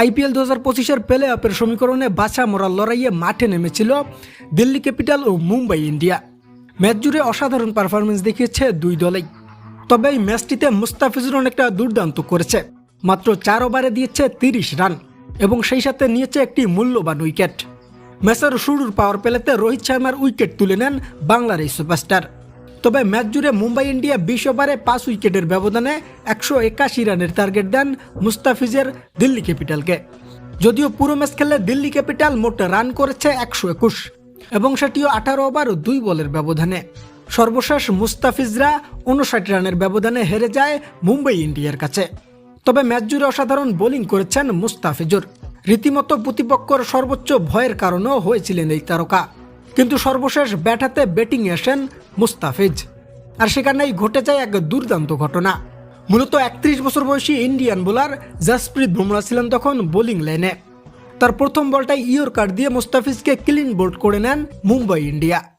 IPL দু হাজার পঁচিশের প্লে অফের সমীকরণে বাছা মরার লড়াইয়ে মাঠে নেমেছিল দিল্লি ক্যাপিটাল ও মুম্বাই ইন্ডিয়া। ম্যাচ জুড়ে অসাধারণ পারফরমেন্স দেখিয়েছে দুই দলেই। তবে এই ম্যাচটিতে মুস্তাফিজুর অনেকটা দুর্দান্ত করেছে। মাত্র চার ওভারে দিয়েছে তিরিশ রান এবং সেই সাথে নিয়েছে একটি মূল্যবান উইকেট। ম্যাচের শুরুর পাওয়ার প্লেতে রোহিত শর্মার উইকেট তুলে নেন বাংলার এই সুপারস্টার তবে ম্যাচ জুড়ে মুম্বাই ইন্ডিয়া বিশ ওভারে পাঁচ উইকেটের ব্যবধানে একশো একাশি রানের টার্গেট দেন মুস্তাফিজের দিল্লি ক্যাপিটালকে। যদিও পুরো ম্যাচ খেলে দিল্লি ক্যাপিটাল মোট রান করেছে একশো একুশ এবং সেটিও আঠারো ওভার দুই বলের ব্যবধানে। সর্বশেষ মুস্তাফিজরা উনষাট রানের ব্যবধানে হেরে যায় মুম্বাই ইন্ডিয়ার কাছে। তবে ম্যাচ জুড়ে অসাধারণ বোলিং করেছেন মুস্তাফিজুর। রীতিমতো প্রতিপক্ষর সর্বোচ্চ ভয়ের কারণেও হয়েছিলেন এই তারকা। কিন্তু সর্বশেষ ব্যাটাতে ব্যাটিং আসেন মুস্তাফিজ। আর সেখানেই ঘটে যায় এক দুর্দান্ত ঘটনা। মূলত একত্রিশ বছর বয়সী ইন্ডিয়ান বোলার জাসপ্রীত বুমরা ছিলেন তখন বোলিং লাইনে তার প্রথম বলটাই ইয়র্কার দিয়ে মুস্তাফিজকে ক্লিন বোল্ড করে নেন মুম্বাই ইন্ডিয়া।